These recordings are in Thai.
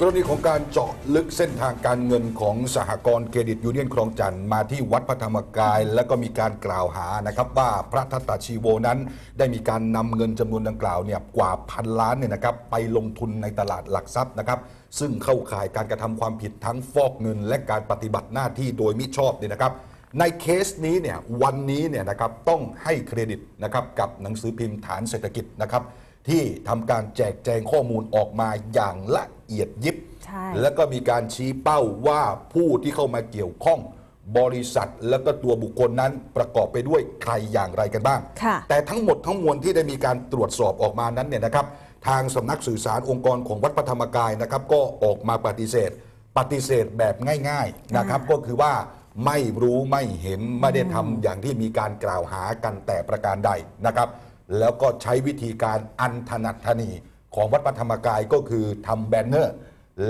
กรณีของการเจาะลึกเส้นทางการเงินของสหกรณ์เครดิตยูเนียนคลองจันทร์มาที่วัดพระธรรมกาย แล้วก็มีการกล่าวหานะครับว่าพระทัตตาชีโวนั้น ได้มีการนำเงินจำนวนดังกล่าวเนี่ยกว่าพันล้านเนี่ยนะครับไปลงทุนในตลาดหลักทรัพย์นะครับ ซึ่งเข้าข่ายการกระทำความผิดทั้งฟอกเงิน และการปฏิบัติหน้าที่โดยมิชอบเนี่ยนะครับในเคสนี้เนี่ยวันนี้เนี่ยนะครับต้องให้เครดิตนะครับกับหนังสือพิมพ์ฐานเศรษฐกิจนะครับ ที่ทำการแจกแจงข้อมูลออกมาอย่างละเอียดยิบ ใช่ แล้วก็มีการชี้เป้าว่าผู้ที่เข้ามาเกี่ยวข้องบริษัทแล้วก็ตัวบุคคลนั้นประกอบไปด้วยใครอย่างไรกันบ้าง ค่ะ แต่ทั้งหมดทั้งมวลที่ได้มีการตรวจสอบออกมานั้นเนี่ยนะครับ ทางสำนักสื่อสารองค์กรของวัดพระธรรมกายนะครับ ก็ออกมาปฏิเสธ ปฏิเสธแบบง่าย ๆนะครับ ก็คือว่าไม่รู้ไม่เห็นไม่ได้ทำอย่างที่มีการกล่าวหากันแต่ประการใดนะครับ แล้วก็ใช้วิธีการอันถนัดถนีของวัดพระธรรมกายก็คือทำแบนเนอร์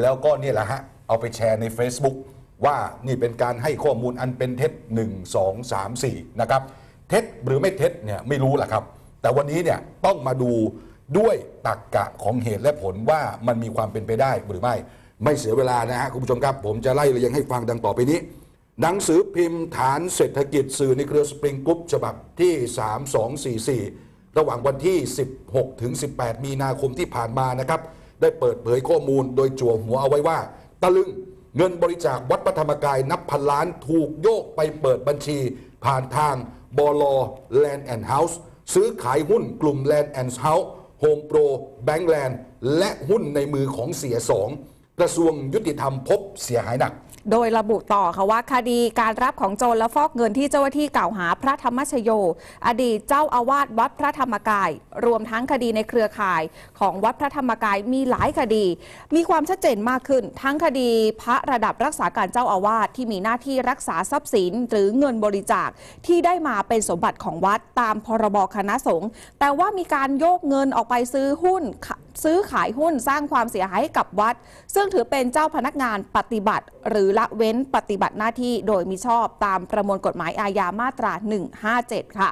แล้วก็เนี่ยแหละฮะ เอาไปแชร์ใน Facebook ว่านี่เป็นการให้ข้อมูลอันเป็นเท็จ 1 2 3 4 นะครับ เท็จหรือไม่เท็จเนี่ยไม่รู้แหละครับ แต่วันนี้เนี่ยต้องมาดูด้วยตรกกะของเหตุและผลว่ามันมีความเป็นไปได้หรือไม่ ไม่เสียเวลานะฮะคุณผู้ชมครับ ผมจะไล่เรียงให้ฟังดังต่อไปนี้ หนังสือพิมพ์ฐานเศรษฐกิจสื่อในเครือสปริงกรุ๊ปฉบับที่ 3244 ระหว่างวันที่ 16 ถึง 18 มีนาคมที่ผ่านมานะครับ ได้เปิดเผยข้อมูลโดยจั่วหัวเอาไว้ว่า ตะลึงเงินบริจาควัดพระธรรมกายนับพันล้านถูกโยกไปเปิดบัญชี ผ่านทางบลแลนด์แอนด์เฮาส์ซื้อขายหุ้นกลุ่มแลนด์แอนด์เฮาส์โฮมโปรแบงก์แลนด์และหุ้นในมือของเสียสอง กระทรวงยุติธรรมพบเสียหายหนัก โดยระบุต่อค่ะว่าคดีการรับของโจรและฟอกเงินที่เจ้าหน้าที่กล่าวหาพระธรรมชโย อดีตเจ้าอาวาสวัดพระธรรมกาย รวมทั้งคดีในเครือข่ายของวัดพระธรรมกายมีหลายคดี มีความชัดเจนมากขึ้น ทั้งคดีพระระดับรักษาการเจ้าอาวาสที่มีหน้าที่รักษาทรัพย์สิน หรือเงินบริจาคที่ได้มาเป็นสมบัติของวัดตามพรบคณะสงฆ์แต่ว่ามีการโยกเงินออกไปซื้อหุ้น ซื้อขายหุ้นสร้างความเสียหายให้กับวัด ซึ่งถือเป็นเจ้าพนักงานปฏิบัติ หรือละเว้นปฏิบัติหน้าที่โดยมิชอบตามประมวลกฎหมายอาญามาตรา 157 ค่ะ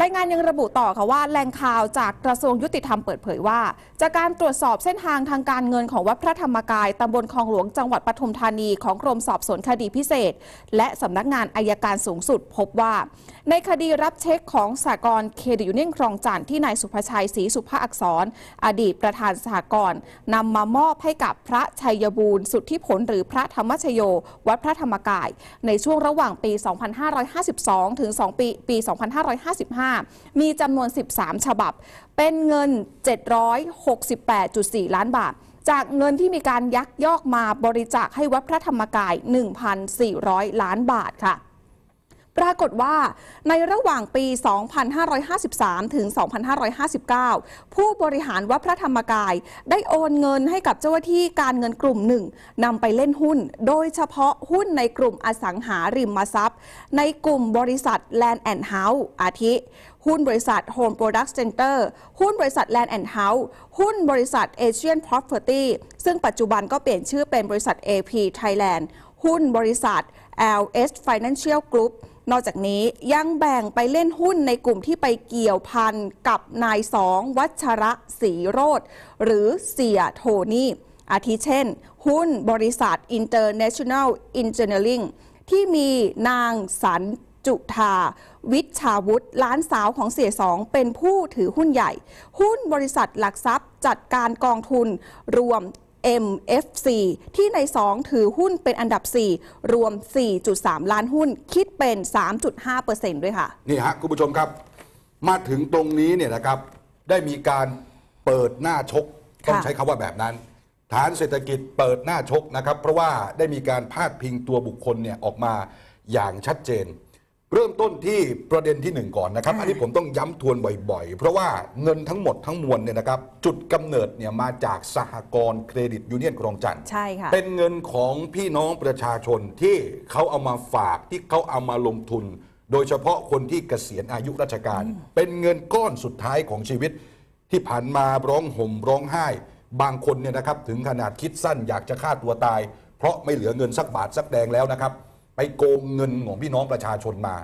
รายงานยังระบุต่อค่ะว่าแหล่งข่าวจากกระทรวงยุติธรรมเปิดเผยว่า จากการตรวจสอบเส้นทางทางการเงินของวัดพระธรรมกายตำบลคลองหลวงจังหวัดปทุมธานีของกรมสอบสวนคดีพิเศษ และสำนักงานอายการสูงสุดพบว่า ในคดีรับเช็คของสากลเครดิตยูเนียนคลองจันทร์ที่นายสุภชัยศรีสุภาอักษร อดีตประธานสหกรณ์นำมามอบให้กับพระชัยบูรณ์สุทธิผลหรือพระธรรมชโย วัดพระธรรมกาย ในช่วงระหว่างปี 2552 ถึง 2 ปี ปี 2555 มีจำนวน 13 ฉบับ เป็นเงิน 768.4 ล้านบาทจากเงินที่มีการยักยอกมาบริจาคให้วัดพระธรรมกาย 1,400 ล้านบาทค่ะ ปรากฏว่าในระหว่างปี 2553 ถึง 2559 ผู้บริหารวัดพระธรรมกาย ได้โอนเงินให้กับเจ้าหน้าที่การเงินกลุ่มหนึ่งนำไปเล่นหุ้น โดยเฉพาะหุ้นในกลุ่มอสังหาริมทรัพย์ ในกลุ่มบริษัท Land and House อาทิ หุ้นบริษัท Home Product Center หุ้นบริษัท Land and House หุ้นบริษัท Asian Property ซึ่งปัจจุบันก็เปลี่ยนชื่อเป็นบริษัท AP Thailand หุ้นบริษัท LS Financial Group นอกจากนี้ยังแบ่งไปเล่นหุ้นในกลุ่มที่ไปเกี่ยวพันกับนายสองวัชระศรีโรธหรือเสียโทนี่อาทิเช่น หุ้นบริษัท International Engineering ที่มีนางสันจุธาวิชาวุฒิล้านสาวของเสียสองเป็นผู้ถือหุ้นใหญ่ หุ้นบริษัทหลักทรัพย์จัดการกองทุนรวม MFC ที่ใน 2 ถือหุ้นเป็นอันดับ 4 รวม 4.3 ล้านหุ้น คิดเป็น 3.5%ด้วยค่ะ นี่ฮะคุณผู้ชมครับ มาถึงตรงนี้เนี่ยนะครับ ได้มีการเปิดหน้าชก ต้องค่ะใช้คำว่าแบบนั้น ฐานเศรษฐกิจเปิดหน้าชกนะครับ เพราะว่าได้มีการพาดพิงตัวบุคคลเนี่ยออกมาอย่างชัดเจน เริ่มต้นที่ประเด็นที่หนึ่งก่อนนะครับ อันนี้ผมต้องย้ำทวนบ่อยๆ เพราะว่าเงินทั้งหมดทั้งมวลเนี่ยนะครับ จุดกำเนิดเนี่ยมาจากสหกรณ์เครดิตยูเนียนคลองจันทร์ใช่ค่ะเป็นเงินของพี่น้องประชาชนที่เขาเอามาฝากที่เขาเอามาลงทุน โดยเฉพาะคนที่เกษียณอายุราชการ เป็นเงินก้อนสุดท้ายของชีวิต ที่ผ่านมาร้องห่มร้องไห้ บางคนเนี่ยนะครับถึงขนาดคิดสั้นอยากจะฆ่าตัวตาย เพราะไม่เหลือเงินสักบาทสักแดงแล้วนะครับ ไปโกงเงินของพี่น้องประชาชนมา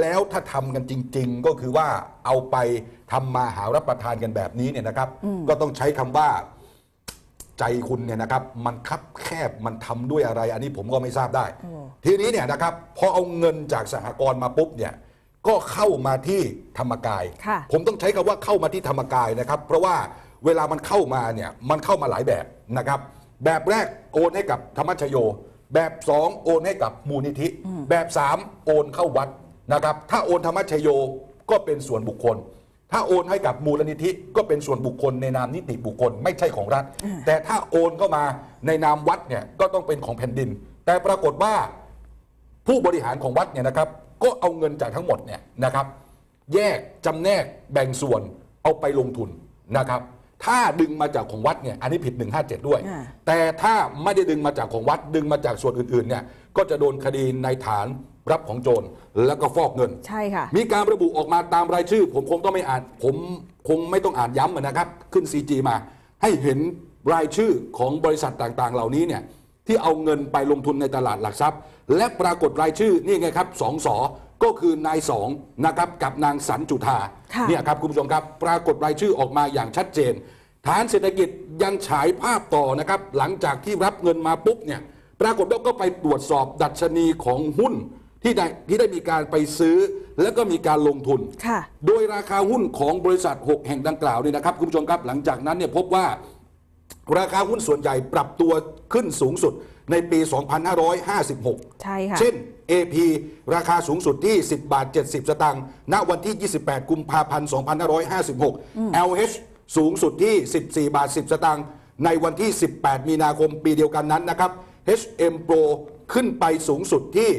แล้วถ้าทำกันจริง ๆ ก็คือว่าเอาไปทำมาหารับประทานกันแบบนี้เนี่ยนะครับ ก็ต้องใช้คำว่า ใจคุณเนี่ยนะครับ มันคับแคบมันทำด้วยอะไร อันนี้ผมก็ไม่ทราบได้ทีนี้เนี่ยนะครับพอเอาเงินจากสหกรณ์มาปุ๊บเนี่ยก็เข้ามาที่ธรรมกาย ค่ะ ผมต้องใช้คำว่าเข้ามาที่ธรรมกายนะครับ เพราะว่าเวลามันเข้ามาเนี่ยมันเข้ามาหลายแบบนะครับ แบบแรกโอนให้กับธรรมชโย แบบสองโอนให้กับมูลนิธิ แบบสามโอนเข้าวัดนะครับ ถ้าโอนธรรมชโยก็เป็นส่วนบุคคล ถ้าโอนให้กับมูลนิธิ ก็เป็นส่วนบุคคลในนามนิติบุคคลไม่ใช่ของรัฐ แต่ถ้าโอนเข้ามาในนามวัดเนี่ยก็ต้องเป็นของแผ่นดิน แต่ปรากฏว่าผู้บริหารของวัดเนี่ยนะครับ ก็เอาเงินจากทั้งหมดเนี่ยนะครับ แยกจำแนกแบ่งส่วนเอาไปลงทุนนะครับ ถ้าดึงมาจากของวัดเนี่ยอันนี้ผิด 157 ด้วย อ่า แต่ถ้าไม่ได้ดึงมาจากของวัดดึงมาจากส่วนอื่นๆเนี่ยก็จะโดนคดีในฐานรับของโจรแล้วก็ฟอกเงิน ใช่ค่ะ มีการระบุออกมาตามรายชื่อ ผมคงต้องไม่อ่าน ผมคงไม่ต้องอ่านย้ำนะครับ ขึ้น CG มา ให้เห็นรายชื่อของบริษัทต่างๆ เหล่านี้เนี่ยที่เอาเงินไปลงทุนในตลาดหลักทรัพย์ และปรากฏรายชื่อนี่ไงครับสองสอ ก็คือนายสองนะครับกับนางสันจุธาค่ะเนี่ยครับคุณผู้ชมครับ ปรากฏรายชื่อออกมาอย่างชัดเจน ฐานเศรษฐกิจยังฉายภาพต่อนะครับ หลังจากที่รับเงินมาปุ๊บเนี่ยปรากฏว่าก็ไปตรวจสอบดัชนีของหุ้นที่ได้ที่ได้มีการไปซื้อแล้วก็มีการลงทุนค่ะโดยราคาหุ้นของบริษัท 6 แห่งดังกล่าวเนี่ยนะครับคุณผู้ชมครับหลังจากนั้นเนี่ยพบว่า ราคาหุ้นส่วนใหญ่ปรับตัวขึ้นสูงสุดในปี 2556 ใช่ค่ะ เช่น AP ราคาสูงสุดที่ 10 บาท 70 สตางค์ณวันที่ 28 กุมภาพันธ์ 2556 LH สูงสุดที่ 14 บาท 10 สตางค์ในวันที่ 18 มีนาคมปีเดียวกันนั้นนะครับ HM Pro ขึ้นไปสูงสุดที่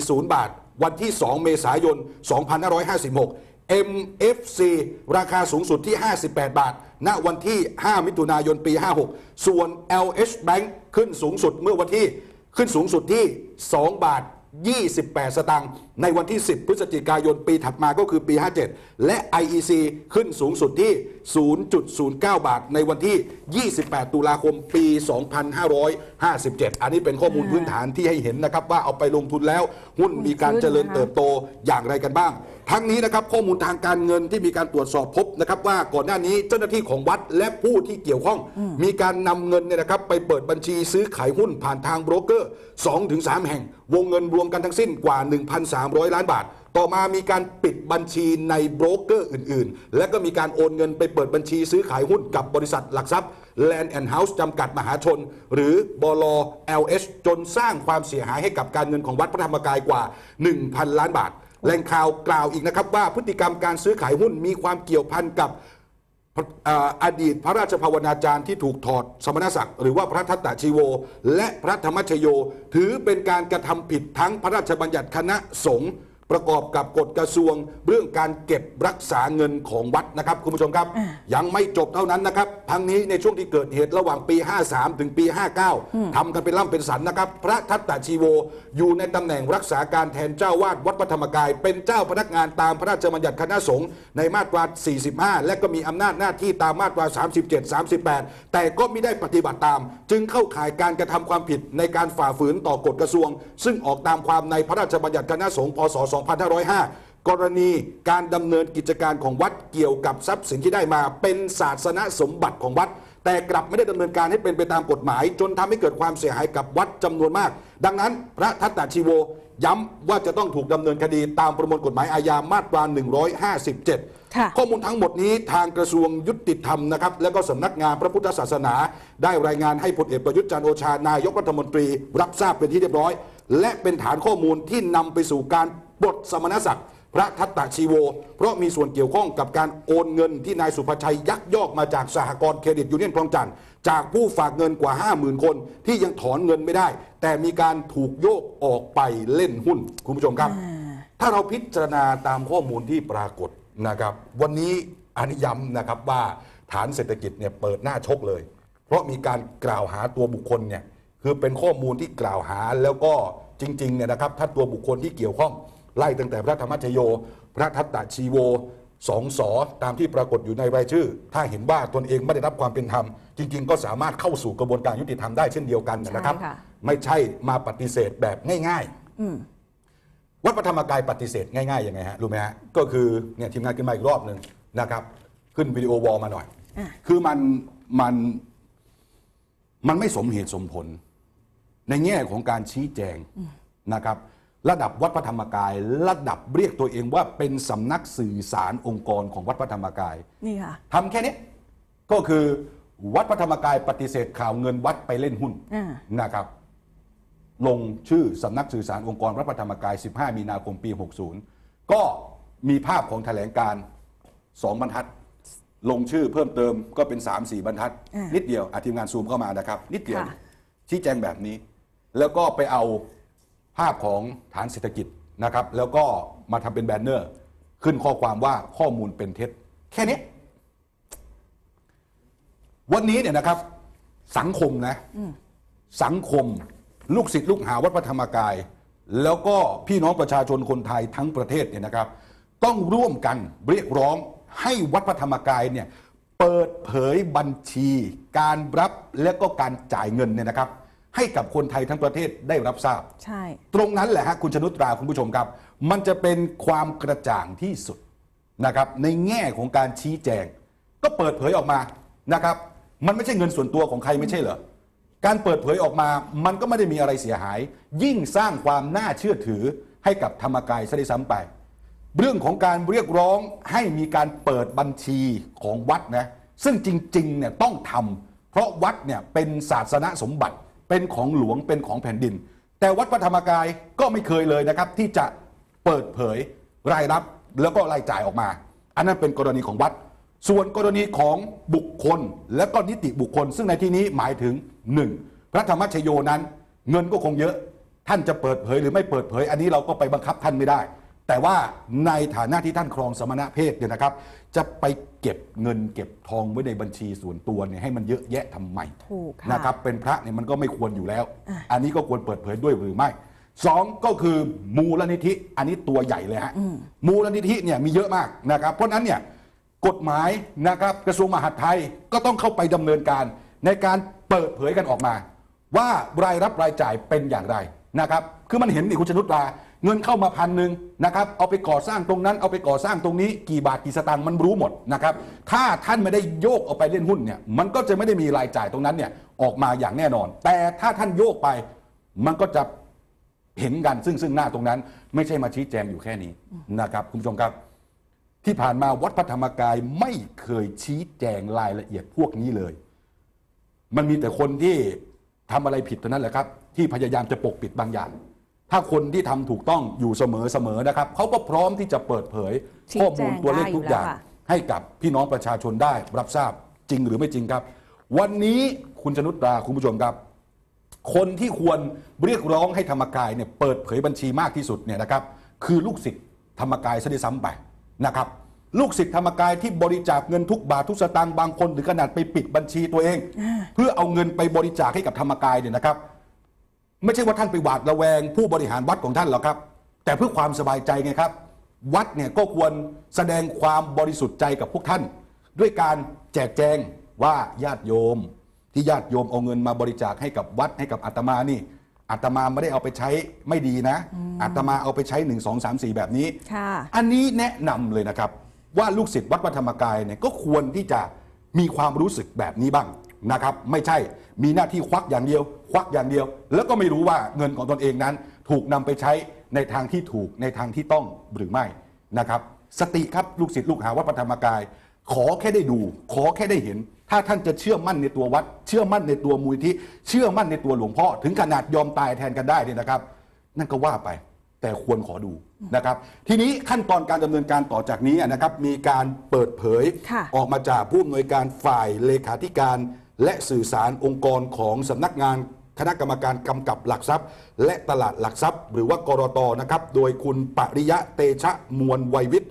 17.40 บาท วันที่ 2 เมษายน 2556 MFC ราคาสูงสุดที่ 58 บาท ณ วันที่ 5 มิถุนายน ปี 56 ส่วน LH Bank ขึ้นสูงสุดเมื่อวันที่ ขึ้นสูงสุดที่ 2 บาท 28 สตางค์ในวันที่ 10 พฤศจิกายนปีถัดมาก็คือปี 57 และ IEC ขึ้นสูงสุดที่ 0.09 บาทในวันที่ 28 ตุลาคมปี 2557 อันนี้เป็นข้อมูลพื้นฐานที่ให้เห็นนะครับว่าเอาไปลงทุนแล้ว หุ้นมีการเจริญเติบโตอย่างไรกันบ้าง ทั้งนี้นะครับข้อมูลทางการเงินที่มีการตรวจสอบพบนะครับว่าก่อนหน้านี้เจ้าหน้าที่ของวัดและผู้ที่เกี่ยวข้อง มีการนำเงินเนี่ยนะครับไปเปิดบัญชีซื้อขายหุ้นผ่านทางโบรกเกอร์2-3 แห่ง วงเงินรวมกันทั้งสิ้นกว่า 1,300 ล้านบาท ต่อมามีการปิดบัญชีในโบรกเกอร์อื่น ๆ และก็มีการโอนเงินไปเปิดบัญชีซื้อขายหุ้นกับบริษัทหลักทรัพย์ Land and House จำกัดมหาชน หรือบล LH จนสร้างความเสียหายให้กับการเงินของวัดพระธรรมกายกว่า 1,000 ล้านบาทแหล่งข่าวกล่าวอีกนะครับว่าพฤติกรรมการซื้อขายหุ้นมีความเกี่ยวพันกับอดีตพระราชภาวนาจารย์ที่ถูกถอดสมณศักดิ์หรือว่าพระทัตตชีโว และพระธรรมชโย ถือเป็นการกระทำผิดทั้งพระราชบัญญัติคณะสงฆ์ ประกอบกับกฎกระทรวง เรื่องการเก็บรักษาเงินของวัดนะครับ คุณผู้ชมครับ ยังไม่จบเท่านั้นนะครับทั้งนี้ในช่วงที่เกิดเหตุระหว่างปี 53 ถึงปี 59ทำกันเป็นล่ำเป็นสันนะครับ พระทัตตชีโว อยู่ในตำแหน่งรักษาการแทนเจ้าวาดวัดพระธรรมกาย เป็นเจ้าพนักงานตามพระราชบัญญัติคณะสงฆ์ในมาตรา 45 และก็มีอำนาจหน้าที่ตามมาตรา 37 38 แต่ก็ไม่ได้ปฏิบัติตาม จึงเข้าข่ายการกระทำความผิดในการฝ่าฝืนต่อกฎกระทรวง ซึ่งออกตามความในพระราชบัญญัติคณะสงฆ์พศ2505 กรณีการดำเนินกิจการของวัดเกี่ยวกับทรัพย์สินที่ได้มา เป็นศาสนสมบัติของวัด แต่กลับไม่ได้ดำเนินการให้เป็นไปตามกฎหมาย จนทำให้เกิดความเสียหายกับวัดจำนวนมาก ดังนั้น พระทัตตาชีโวย้ำว่าจะต้องถูกดำเนินคดีตามประมวลกฎหมายอาญามาตรา 157ค่ะข้อมูลทั้งหมดนี้ทางกระทรวงยุติธรรมนะครับ และก็สำนักงานพระพุทธศาสนา ได้รายงานให้พลเอกประยุทธ์จันทร์โอชานายกรัฐมนตรี รับทราบเป็นที่เรียบร้อย และเป็นฐานข้อมูลที่นำไปสู่การ ปลดสมณศักดิ์พระทัตตาชีโว เพราะมีส่วนเกี่ยวข้องกับการโอนเงินที่นายสุภชัยยักยอกมาจากสหกรณ์เครดิตยูเนียนคลองจันทร์จากผู้ฝากเงินกว่า 50,000 คนที่ยังถอนเงินไม่ได้ แต่มีการถูกโยกออกไปเล่นหุ้นคุณผู้ชมครับ ถ้าเราพิจารณาตามข้อมูลที่ปรากฏนะครับ วันนี้อันนี้ย้ำนะครับว่าฐานเศรษฐกิจเนี่ยเปิดหน้าชกเลย เพราะมีการกล่าวหาตัวบุคคลเนี่ยคือเป็นข้อมูลที่กล่าวหาแล้วก็จริงๆเนี่ยนะครับถ้าตัวบุคคลที่เกี่ยวข้อง ไล่ตั้งแต่พระธรรมชโย พระทัตตชีโวสองสอตามที่ปรากฏอยู่ในรายชื่อ ถ้าเห็นว่าตนเองไม่ได้รับความเป็นธรรม จริง ๆ ก็สามารถเข้าสู่กระบวนการยุติธรรมได้เช่นเดียวกันนะครับใช่ค่ะไม่ใช่มาปฏิเสธแบบง่ายๆวัดพระธรรมกายปฏิเสธง่ายๆยังไงฮะรู้ไหมฮะก็คือเนี่ยทีมงานขึ้นมาอีกรอบหนึ่งนะครับ ขึ้นวิดีโอวอลมาหน่อย คือมันมันมันไม่สมเหตุสมผล ในแง่ของการชี้แจงนะครับ ระดับวัดพระธรรมกาย ระดับเรียกตัวเองว่าเป็นสำนักสื่อสารองค์กรของวัดพระธรรมกายนี่ค่ะทำแค่นี้ก็คือวัดพระธรรมกายปฏิเสธข่าวเงินวัดไปเล่นหุ้นอ่านะครับ ลงชื่อสำนักสื่อสารองค์กรวัดพระธรรมกาย 15 มีนาคมปี 60 ก็มีภาพของแถลงการสองบรรทัด ลงชื่อเพิ่มเติมก็เป็น 3 4 บรรทัดอ่านินิดเดียวอาทีมงานซูมเข้ามานะครับ นิดเดียวค่ะชี้แจงแบบนี้ แล้วก็ไปเอา ภาพของฐานเศรษฐกิจนะครับแล้วก็มาทำเป็นแบนเนอร์ ขึ้นข้อความว่าข้อมูลเป็นเท็จ แค่นี้ วันนี้เนี่ยนะครับ สังคมนะสังคมลูกศิษย์ลูกหาวัดพระธรรมกาย แล้วก็พี่น้องประชาชนคนไทยทั้งประเทศเนี่ยนะครับ ต้องร่วมกันเรียกร้องให้วัดพระธรรมกายเนี่ยเปิดเผยบัญชี การรับและก็การจ่ายเงินเนี่ยนะครับ ให้กับคนไทยทั้งประเทศได้รับทราบ ใช่ ตรงนั้นแหละฮะคุณชนุตราคุณผู้ชมครับ มันจะเป็นความกระจ่างที่สุดนะครับ ในแง่ของการชี้แจง ก็เปิดเผยออกมานะครับ มันไม่ใช่เงินส่วนตัวของใครไม่ใช่เหรอการเปิดเผยออกมามันก็ไม่ได้มีอะไรเสียหาย ยิ่งสร้างความน่าเชื่อถือให้กับธรรมกายซะด้วยซ้ำไป เรื่องของการเรียกร้องให้มีการเปิดบัญชีของวัดนะซึ่งจริงๆเนี่ยต้องทำเพราะวัดเนี่ยเป็นศาสนสมบัติ เป็นของหลวงเป็นของแผ่นดิน แต่วัดพระธรรมกายก็ไม่เคยเลยนะครับ ที่จะเปิดเผยรายรับแล้วก็รายจ่ายออกมา อันนั้นเป็นกรณีของวัด ส่วนกรณีของบุคคลและก็นิติบุคคล ซึ่งในที่นี้หมายถึง 1. พระธรรมชโยนั้น เงินก็คงเยอะ ท่านจะเปิดเผยหรือไม่เปิดเผย อันนี้เราก็ไปบังคับท่านไม่ได้ แต่ว่าในฐานะที่ท่านครองสมณเพศเนี่ยนะครับ จะไปเก็บเงินเก็บทองไว้ในบัญชีส่วนตัวเนี่ยให้มันเยอะแยะทำไมถูกค่ะ นะครับ เป็นพระเนี่ยมันก็ไม่ควรอยู่แล้ว อันนี้ก็ควรเปิดเผยด้วยหรือไม่สองก็คือมูลนิธิอันนี้ตัวใหญ่เลยฮะมูลนิธิเนี่ยมีเยอะมากนะครับ เพราะฉะนั้นเนี่ยกฎหมายนะครับกระทรวงมหาดไทยก็ต้องเข้าไปดำเนินการในการเปิดเผยกันออกมา ว่ารายรับรายจ่ายเป็นอย่างไรนะครับ คือมันเห็นนี่คุณชนุตรา เงินเข้ามาพันหนึ่งนะครับเอาไปก่อสร้างตรงนั้นเอาไปก่อสร้างตรงนี้กี่บาทกี่สตางค์มันรู้หมดนะครับถ้าท่านไม่ได้โยกเอาไปเล่นหุ้นเนี่ยมันก็จะไม่ได้มีรายจ่ายตรงนั้นเนี่ยออกมาอย่างแน่นอน แต่ถ้าท่านโยกไปมันก็จะเห็นกันซึ่งซึ่งหน้าตรงนั้น ไม่ใช่มาชี้แจงอยู่แค่นี้นะครับคุณผู้ชมครับ ที่ผ่านมาวัดพระธรรมกายไม่เคยชี้แจงรายละเอียดพวกนี้เลย มันมีแต่คนที่ทำอะไรผิดเท่านั้นแหละครับ ที่พยายามจะปกปิดบางอย่าง ถ้าคนที่ทำถูกต้องอยู่เสมอเสมอนะครับเขาก็พร้อมที่จะเปิดเผยชี้ข้อแจมูลงตัวเลขได้อยู่ทุกอย่างแล้วค่ะให้กับพี่น้องประชาชนได้ รับทราบจริงหรือไม่จริงครับ วันนี้คุณชนุตราคุณผู้ชมครับ คนที่ควรเรียกร้องให้ธรรมกายเนี่ยเปิดเผยบัญชีมากที่สุดเนี่ยนะครับ คือลูกศิษย์ธรรมกายซะด้วยซ้ำไปนะครับลูกศิษย์ธรรมกายที่บริจาคเงินทุกบาททุกสตางค์บางคนถึงขนาดไปปิดบัญชีตัวเอง เพื่อเอาเงินไปบริจาคให้กับธรรมกายเนี่ยนะครับ ไม่ใช่ว่าท่านไปหวาดระแวง ผู้บริหารวัดของท่านหรอกครับ แต่เพื่อความสบายใจไงครับ วัดเนี่ยก็ควรแสดงความบริสุทธิ์ใจกับพวกท่าน ด้วยการแจกแจงว่าญาติโยม ที่ญาติโยมเอาเงินมาบริจาคให้กับวัดให้กับอาตมานี่อาตมาไม่ได้เอาไปใช้ไม่ดีนะอาตมาเอาไปใช้หนึ่งสองสามสี่แบบนี้ค่ะอันนี้แนะนำเลยนะครับ ว่าลูกศิษย์วัดพระธรรมกายเนี่ยก็ควรที่จะมีความรู้สึกแบบนี้บ้าง นะครับไม่ใช่มีหน้าที่ควักอย่างเดียว ควักอย่างเดียว แล้วก็ไม่รู้ว่าเงินของตนเองนั้น ถูกนำไปใช้ในทางที่ถูกในทางที่ต้องหรือไม่นะครับ สติครับลูกศิษย์ลูกหาวัดพระธรรมกาย ขอแค่ได้ดู ขอแค่ได้เห็น ถ้าท่านจะเชื่อมั่นในตัววัด เชื่อมั่นในตัวมูลที่เชื่อมั่นในตัวหลวงพ่อ ถึงขนาดยอมตายแทนกันได้เนี่ยนะครับ นั่นก็ว่าไปแต่ควรขอดูนะครับ ทีนี้ขั้นตอนการดำเนินการต่อจากนี้นะครับ มีการเปิดเผยค่ะออกมาจากผู้อำนวยการฝ่ายเลขาธิการ และสื่อสารองค์กรของสำนักงานคณะกรรมการกำกับหลักทรัพย์ และตลาดหลักทรัพย์ หรือว่ากรตนะครับ โดยคุณปริยะเตชะมวลไวยวิทย์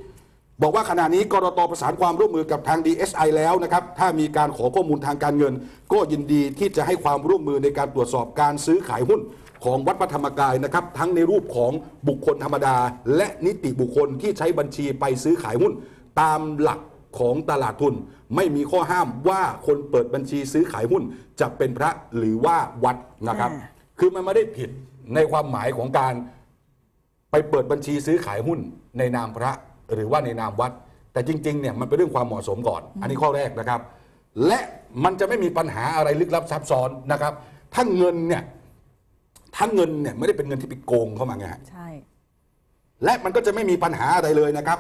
บอกว่าขณะนี้กรตประสานความร่วมมือกับทาง DSI แล้วนะครับ ถ้ามีการขอข้อมูลทางการเงิน ก็ยินดีที่จะให้ความร่วมมือในการตรวจสอบการซื้อขายหุ้นของวัดพระธรรมกายนะครับทั้งในรูปของบุคคลธรรมดา และนิติบุคคลที่ใช้บัญชีไปซื้อขายหุ้น ตามหลัก ของตลาดทุน ไม่มีข้อห้ามว่าคนเปิดบัญชีซื้อขายหุ้นจะเป็นพระหรือว่าวัดนะครับอ่าคือมันไม่ได้ผิดในความหมายของการไปเปิดบัญชีซื้อขายหุ้นในนามพระหรือว่าในนามวัด แต่จริงๆเนี่ยมันเป็นเรื่องความเหมาะสมก่อน อันนี้ข้อแรกนะครับ และมันจะไม่มีปัญหาอะไรลึกลับซับซ้อนนะครับถ้าเงินเนี่ยถ้าเงินเนี่ยไม่ได้เป็นเงินที่ไปโกงเข้ามาไงฮะใช่และมันก็จะไม่มีปัญหาอะไรเลยนะครับ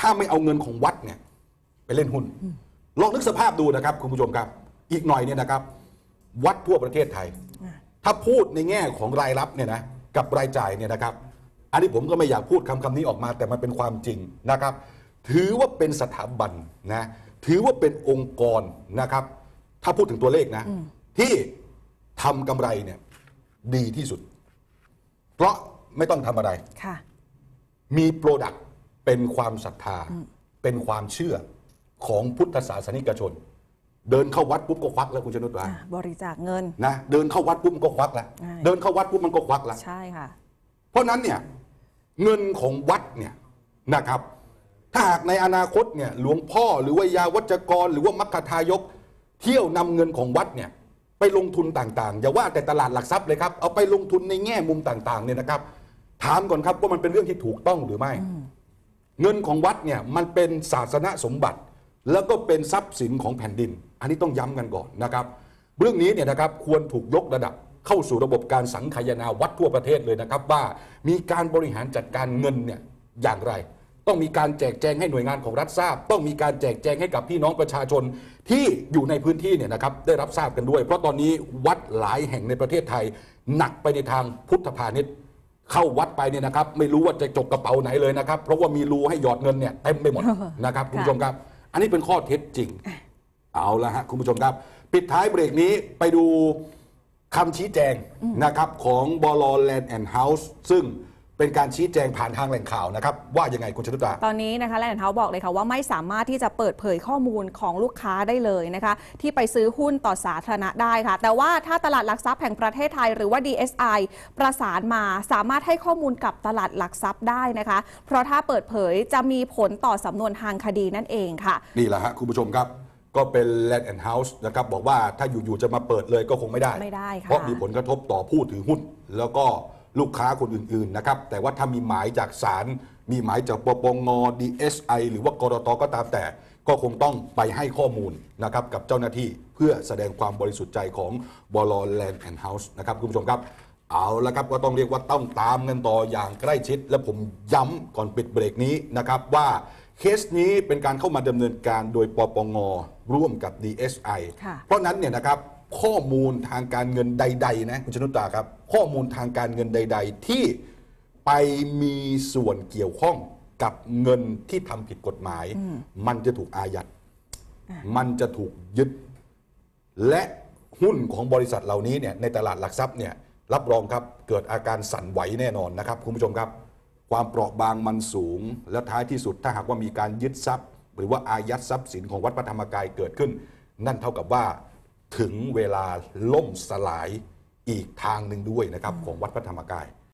ถ้าไม่เอาเงินของวัดเนี่ย ไปเล่นหุ้น ลองนึกสภาพดูนะครับคุณผู้ชมครับ อีกหน่อยเนี่ยนะครับ วัดทั่วประเทศไทย ถ้าพูดในแง่ของรายรับเนี่ยนะกับรายจ่ายเนี่ยนะครับ อันนี้ผมก็ไม่อยากพูดคำคำนี้ออกมา แต่มันเป็นความจริงนะครับ ถือว่าเป็นสถาบันนะถือว่าเป็นองค์กรนะครับ ถ้าพูดถึงตัวเลขนะ ที่ทำกำไรเนี่ยดีที่สุด เพราะไม่ต้องทำอะไรค่ะมีโปรดักต์เป็นความศรัทธาเป็นความเชื่อ ของพุทธศาสนิกชน เดินเข้าวัดปุ๊บก็ควักแล้วคุณชนุชว่าอะบริจาคเงิน นะเดินเข้าวัดปุ๊บมันก็ควักแล้วใช่ เดินเข้าวัดปุ๊บมันก็ควักแล้ว ใช่ค่ะ เพราะนั้นเนี่ยเงินของวัดเนี่ยนะครับ ถ้าหากในอนาคตเนี่ยหลวงพ่อหรือว่ายาวัจกร หรือว่ามัคคทายก เที่ยวนำเงินของวัดเนี่ยไปลงทุนต่างๆอย่าว่าแต่ตลาดหลักทรัพย์เลยครับเอาไปลงทุนในแง่มุมต่างๆเนี่ยนะครับ ถามก่อนครับว่ามันเป็นเรื่องที่ถูกต้องหรือไม่ เงินของวัดเนี่ยมันเป็นศาสนสมบัติ แล้วก็เป็นทรัพย์สินของแผ่นดิน อันนี้ต้องย้ำกันก่อนนะครับ เรื่องนี้เนี่ยนะครับควรถูกยกระดับเข้าสู่ระบบการสังคายนาวัดทั่วประเทศเลยนะครับว่ามีการบริหารจัดการเงินเนี่ยอย่างไร ต้องมีการแจกแจงให้หน่วยงานของรัฐทราบ ต้องมีการแจกแจงให้กับพี่น้องประชาชนที่อยู่ในพื้นที่เนี่ยนะครับได้รับทราบกันด้วย เพราะตอนนี้วัดหลายแห่งในประเทศไทย หนักไปในทางพุทธพาณิชย์เข้าวัดไปเนี่ยนะครับไม่รู้ว่าจะจกกระเป๋าไหนเลยนะครับ เพราะว่ามีรูให้หยอดเงินเนี่ยเต็มไปหมดนะครับคุณผู้ชมครับ อันนี้เป็นข้อเท็จจริง เอาละฮะคุณผู้ชมครับ ปิดท้ายเบรกนี้ไปดูคำชี้แจงนะครับของบลแลนด์แอนด์เฮาส์ซึ่ง เป็นการชี้แจงผ่านทางแหล่งข่าวนะครับ ว่ายังไงคุณชนุตา ตอนนี้นะคะแลนด์เฮาส์บอกเลยค่ะว่าไม่สามารถที่จะเปิดเผยข้อมูลของลูกค้าได้เลยนะคะ ที่ไปซื้อหุ้นต่อสาธารณะได้ค่ะ แต่ว่าถ้าตลาดหลักทรัพย์แห่งประเทศไทย หรือว่า DSI ประสานมาสามารถให้ข้อมูลกับตลาดหลักทรัพย์ได้นะคะ เพราะถ้าเปิดเผยจะมีผลต่อสำนวนทางคดีนั่นเองค่ะ นี่แหละฮะคุณผู้ชมครับ ก็เป็น Land and House นะครับบอกว่าถ้าอยู่ ๆ จะมาเปิดเลยก็คงไม่ได้ ไม่ได้ค่ะ เพราะมีผลกระทบต่อผู้ถือหุ้น แล้วก็ ลูกค้าคนอื่นๆนะครับแต่ว่าถ้ามีหมายจากศาลมีหมายจากปปง DSI หรือว่ากรตก็ตามแต่ ก็คงต้องไปให้ข้อมูลนะครับกับเจ้าหน้าที่เพื่อแสดงความบริสุทธิ์ใจของบลแลนด์แอนด์เฮาส์นะครับคุณผู้ชมครับเอาละครับก็ต้องเรียกว่าต้องตามกันต่ออย่างใกล้ชิด และผมย้ำก่อนปิดเบรกนี้นะครับว่าเคสนี้เป็นการเข้ามาดำเนินการโดยปปงร่วมกับ DSI ค่ะเพราะนั้นเนี่ยนะครับ ข้อมูลทางการเงินใด ๆ นะคุณชนุตตาครับ ข้อมูลทางการเงินใด ๆ ที่ไปมีส่วนเกี่ยวข้องกับเงินที่ทำผิดกฎหมาย มันจะถูกอายัด มันจะถูกยึด และหุ้นของบริษัทเหล่านี้เนี่ยในตลาดหลักทรัพย์เนี่ยรับรองครับเกิดอาการสั่นไหวแน่นอนนะครับคุณผู้ชมครับ ความเปราะบางมันสูง และท้ายที่สุดถ้าหากว่ามีการยึดทรัพย์ หรือว่าอายัดทรัพย์สินของวัดพระธรรมกายเกิดขึ้น นั่นเท่ากับว่า ถึงเวลาล่มสลายอีกทางหนึ่งด้วยนะครับของวัดพระธรรมกาย